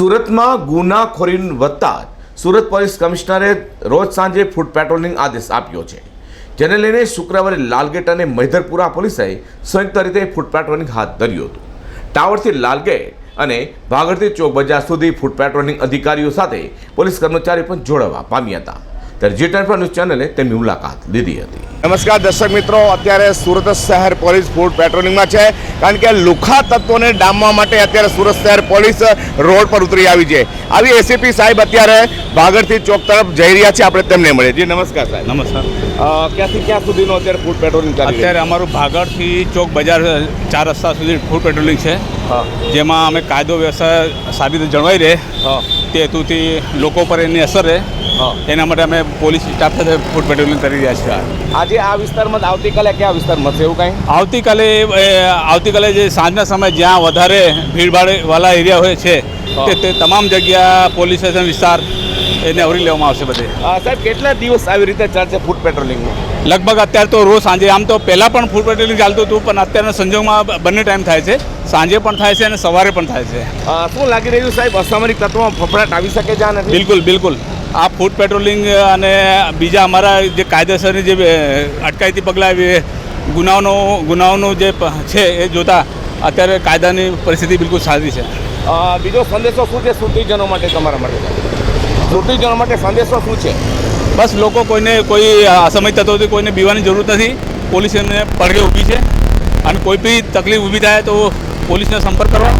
સુરતમાં ગુનાખોરી વધતા સુરત પોલીસ કમિશનરે રોજ સાંજે ફૂટ પેટ્રોલિંગ આદેશ આપ્યો છે. જેને લઈને શુક્રવારે લાલગેટ અને મૈધરપુરા પોલીસે સંયુક્ત રીતે ફૂટ પેટ્રોલિંગ હાથ ધર્યું હતું. ટાવરથી લાલગેટ અને ભાગળથી ચોક બજાર સુધી ફૂટ પેટ્રોલિંગ અધિકારીઓ સાથે પોલીસ કર્મચારીઓ પણ જોડાવા પામ્યા હતા. ત્યારે જી ટેન ન્યૂઝ ચેનલે તેમની મુલાકાત લીધી હતી. નમસ્કાર દર્શક મિત્રો. અત્યારે સુરત શહેર પોલીસ ફૂડ પેટ્રોલિંગમાં છે. કારણ કે લુખા તત્વોને ડામવા માટે અત્યારે સુરત શહેર પોલીસ રોડ પર ઉતરી આવી છે. આવી એસીપી સાહેબ અત્યારે ભાગરથી ચોક તરફ જઈ રહ્યા છે. આપણે તેમને મળીએ. જી નમસ્કાર સાહેબ. નમસ્કાર. ક્યાંથી ક્યાં સુધીનો અત્યારે ફૂડ પેટ્રોલિંગ અત્યારે અમારું ભાગળથી ચોક બજાર ચાર રસ્તા સુધી ફૂડ પેટ્રોલિંગ છે. જેમાં અમે કાયદો વ્યવસ્થા સારી રીતે જળવાઈ રહે. તે હેતુથી લોકો પર એની અસર રહે. એના માટે અમે પોલીસ સ્ટાફ સાથે ફૂડ પેટ્રોલિંગ કરી રહ્યા છીએ. આજે આ વિસ્તારમાં આવતીકાલે કયા વિસ્તારમાં છે એવું કાંઈ? આવતીકાલે આવતીકાલે જે સાંજના સમયે જ્યાં વધારે ભીડભાડવાળા એરિયા હોય છે તે તમામ જગ્યા પોલીસ સ્ટેશન વિસ્તાર એને આવરી લેવામાં આવશે બધે. સાહેબ કેટલા દિવસ આવી રીતે ચાલશે ફૂડ પેટ્રોલિંગનું લગભગ અત્યારે તો રોજ સાંજે આમ તો પહેલાં પણ ફૂડ પેટ્રોલિંગ ચાલતું હતું પણ અત્યારના સંજોગમાં બંને ટાઈમ થાય છે. સાંજે પણ થાય છે અને સવારે પણ થાય છે. શું લાગી રહ્યું સાહેબ? અસામરિક તત્વોમાં ફફડાટ આવી શકે છે બિલકુલ બિલકુલ. આ ફૂડ પેટ્રોલિંગ અને બીજા અમારા જે કાયદેસરની જે અટકાયતી પગલાં આવી ગુનાઓનો ગુનાઓનું જે છે એ જોતા અત્યારે કાયદાની પરિસ્થિતિ બિલકુલ સારી છે. બીજો સંદેશો શું છે સુરતીજનો માટે તમારા માટે? સુરતીજનો માટે સંદેશો શું છે? બસ લોકો કોઈને કોઈ અસમય તત્વોથી કોઈને બીવાની જરૂર નથી. પોલીસ એમને પડઘે ઊભી છે. અને કોઈ બી તકલીફ ઊભી થાય તો પોલીસને સંપર્ક કરવા.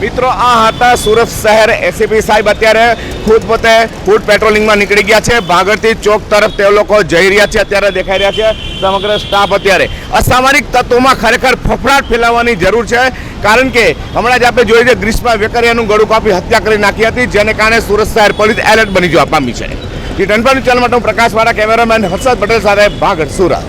મિત્રો, આ હતા સુરત શહેર એસીપી સાહેબ. અત્યારે ખુદ પોતે ફૂડ પેટ્રોલિંગમાં નીકળી ગયા છે. ભાગરથી ચોક તરફ તે લોકો જઈ રહ્યા છે, અત્યારે દેખાઈ રહ્યા છે સમગ્ર સ્ટાફ અત્યારે. અસામાજિક તત્વોમાં ખરેખર ફફડાટ ફેલાવવાની જરૂર છે, કારણ કે હમણાં જ આપણે જોઈએ છે, ગ્રીષ્મા વેકરિયાનું ગળું કાપી હત્યા કરી નાખી હતી, જેને કારણે સુરત શહેર પોલીસ એલર્ટ બની જવા પામી છે. જે ટનપાનું ચેનલ માટે હું પ્રકાશવાળા કેમેરામેન હર્ષદ પટેલ સાથે ભાગર સુરત.